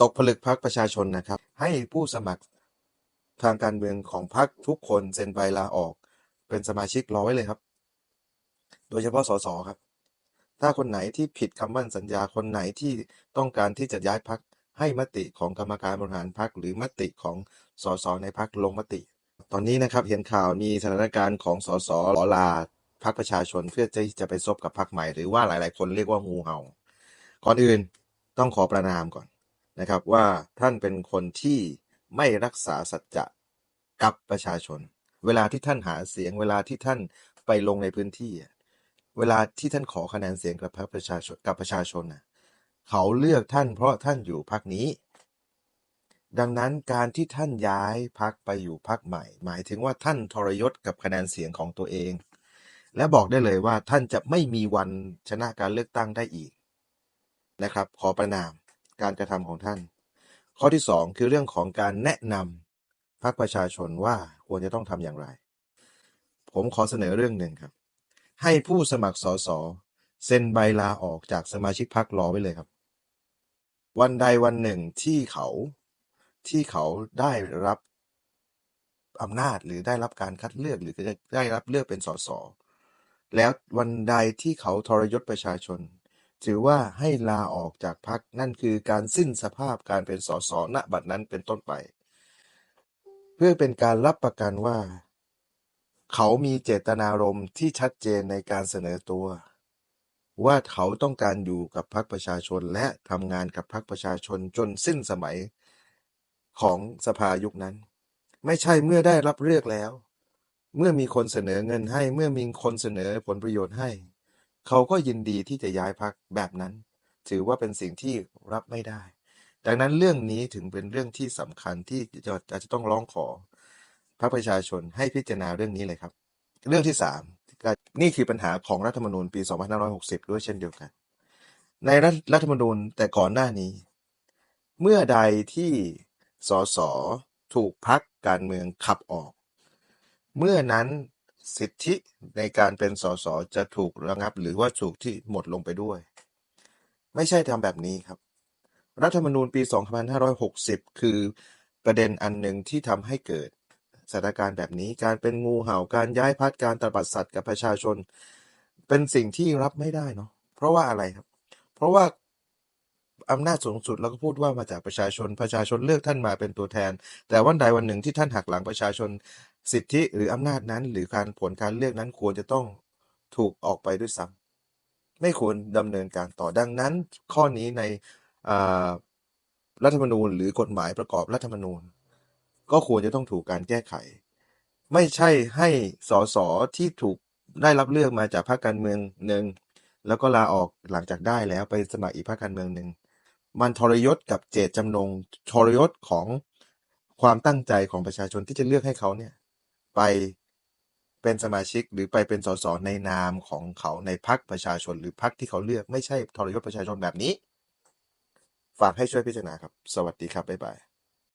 ตกผลึกพักประชาชนนะครับ ให้ผู้สมัครทางการเมืองของพรรคทุกคนเซ็นใบลาออก เป็นสมาชิกร้อไว้เลยครับ โดยเฉพาะสสครับ ถ้าคนไหนที่ผิดคำมั่นสัญญาคนไหนที่ต้องการที่จะย้ายพักให้มติของกรรมการบริหารพักหรือมติของสสในพักลงมติ ตอนนี้นะครับเห็นข่าวมีสถานการณ์ของสสขอลาพักประชาชนเพื่อที่จะไปซบกับพักใหม่หรือว่าหลาย ๆ คนเรียกว่างูเห่าก่อนอื่นต้องขอประนามก่อน นะครับว่าท่านเป็นคนที่ไม่รักษาสัจจะกับประชาชน เวลาที่ท่านหาเสียง เวลาที่ท่านไปลงในพื้นที่ เวลาที่ท่านขอคะแนนเสียงกับพรประชาชนกับประชาชนน่ะเขาเลือกท่านเพราะท่านอยู่พรรคนี้ ดังนั้นการที่ท่านย้ายพักไปอยู่พักใหม่ หมายถึงว่าท่านทรยศกับคะแนนเสียงของตัวเอง และบอกได้เลยว่าท่านจะไม่มีวันชนะการเลือกตั้งได้อีกนะครับ ขอประนาม การกระทำของท่าน ข้อที่สองคือเรื่องของการแนะนำพรรคประชาชนว่าควรจะต้องทำอย่างไร ผมขอเสนอเรื่องหนึ่งครับ ให้ผู้สมัครสสเซ็นใบลาออกจากสมาชิกพรรครอไว้เลยครับ วันใดวันหนึ่งที่เขาที่เขาได้รับอำนาจหรือได้รับการคัดเลือกหรือจะได้รับเลือกเป็นสสแล้ววันใดที่เขาทรยศประชาชน ถือว่าให้ลาออกจากพรรคนั่นคือการสิ้นสภาพการเป็นสสณบัดนั้นเป็นต้นไป เพื่อเป็นการรับประกันว่า เขามีเจตนารมณ์ที่ชัดเจนในการเสนอตัว ว่าเขาต้องการอยู่กับพรรคประชาชนและทำงานกับพรรคประชาชนจนสิ้นสมัยของสภายุคนั้น ไม่ใช่เมื่อได้รับเลือกแล้ว เมื่อมีคนเสนอเงินให้เมื่อมีคนเสนอผลประโยชน์ให้ เขาก็ยินดีที่จะย้ายพรรคแบบนั้น ถือว่าเป็นสิ่งที่รับไม่ได้ ดังนั้นเรื่องนี้ถึงเป็นเรื่องที่สำคัญที่จะอาจจะต้องร้องขอพรรคประชาชนให้พิจารณาเรื่องนี้เลยครับ เรื่องที่สามนี่คือปัญหาของรัฐธรรมนูญปี 2560 ด้วยเช่นเดียวกัน ในรัฐรัฐธรรมนูญแต่ก่อนหน้านี้ เมื่อใดที่สสถูกพักการเมืองขับออก เมื่อนั้น สิทธิในการเป็นสสจะถูกระงับ หรือว่าถูกที่หมดลงไปด้วย ไม่ใช่ทำแบบนี้ครับ รัฐธรรมนูญปี 2560 คือประเด็นอันหนึ่งที่ทำให้เกิดสถานการณ์แบบนี้การเป็นงูเห่าการย้ายพัดการตบัดสัตว์กับประชาชน เป็นสิ่งที่รับไม่ได้เนาะเพราะว่าอะไรครับ เพราะว่าอำนาจสูงสุดเราก็พูดว่ามาจากประชาชนประชาชนเลือกท่านมาเป็นตัวแทน แต่วันใดวันหนึ่งที่ท่านหักหลังประชาชน สิทธิหรืออำนาจนั้น หรือการผลการเลือกนั้นควรจะต้องถูกออกไปด้วยซ้ำไม่ควรดำเนินการต่อดังนั้น ข้อนี้ในรัฐธรรมนูญ หรือกฎหมายประกอบรัฐธรรมนูญ ก็ควรจะต้องถูกการแก้ไข ไม่ใช่ให้สสที่ถูกได้รับเลือกมาจากพรรคการเมืองหนึ่งแล้วก็ลาออกหลังจากได้แล้วไปสมัครอีกพรรคการเมืองหนึ่งมันทรยศกับเจตจำนงทรยศของความตั้งใจของประชาชนที่จะเลือกให้เขาเนี่ย ไปเป็นสมาชิกหรือไปเป็นสสในนามของเขาในพรรคประชาชนหรือพรรคที่เขาเลือกไม่ใช่ทรยศประชาชนแบบนี้ ฝากให้ช่วยพิจารณาครับ สวัสดีครับ บ๊ายบาย